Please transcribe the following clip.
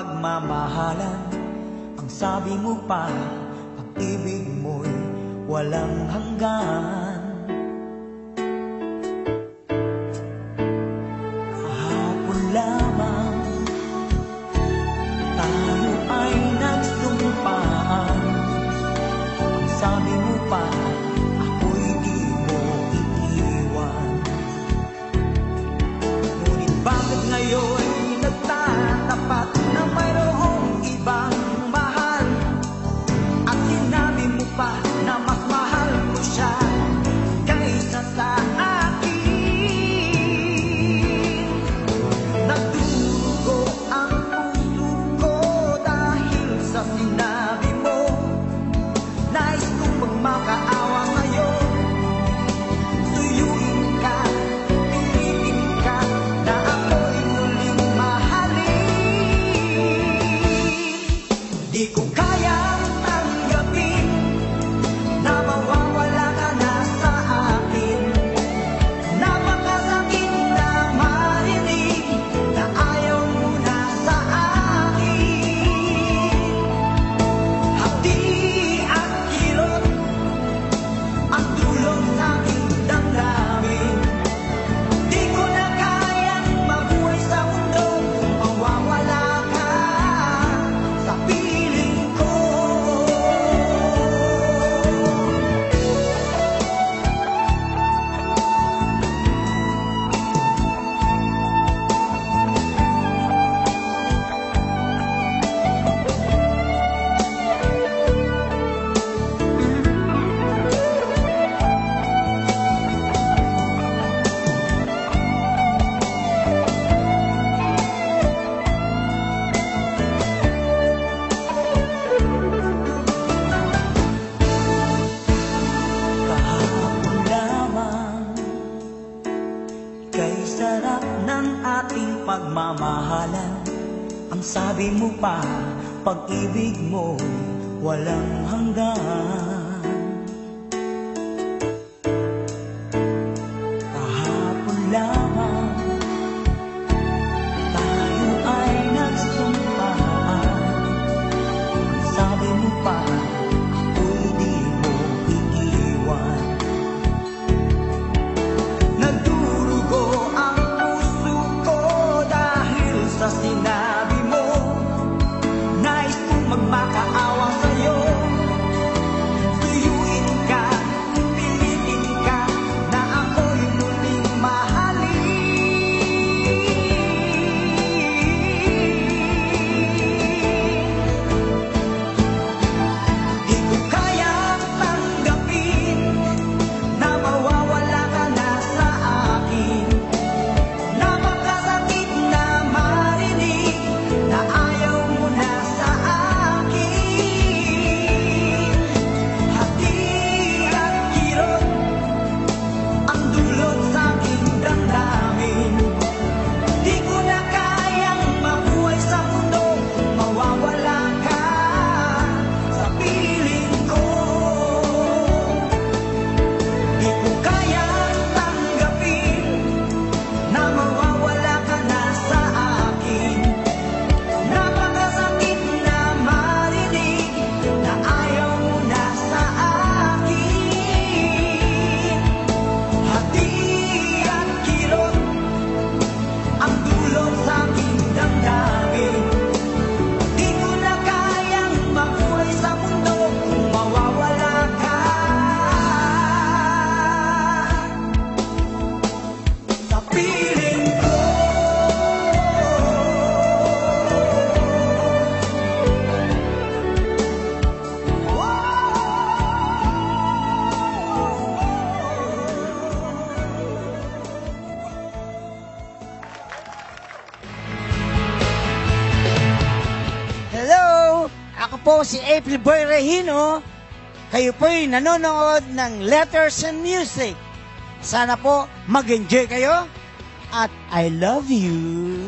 pagmamahalan. Ang sabi mo pa, pag-ibig mo'y walang hanggan. Kay sarap ng ating pagmamahalan. Ang sabi mo pa, pag-ibig mo walang hanggan. Ako po si April Boy Regino. Kayo po'y nanonood ng Letters and Music. Sana po mag-enjoy kayo at I love you.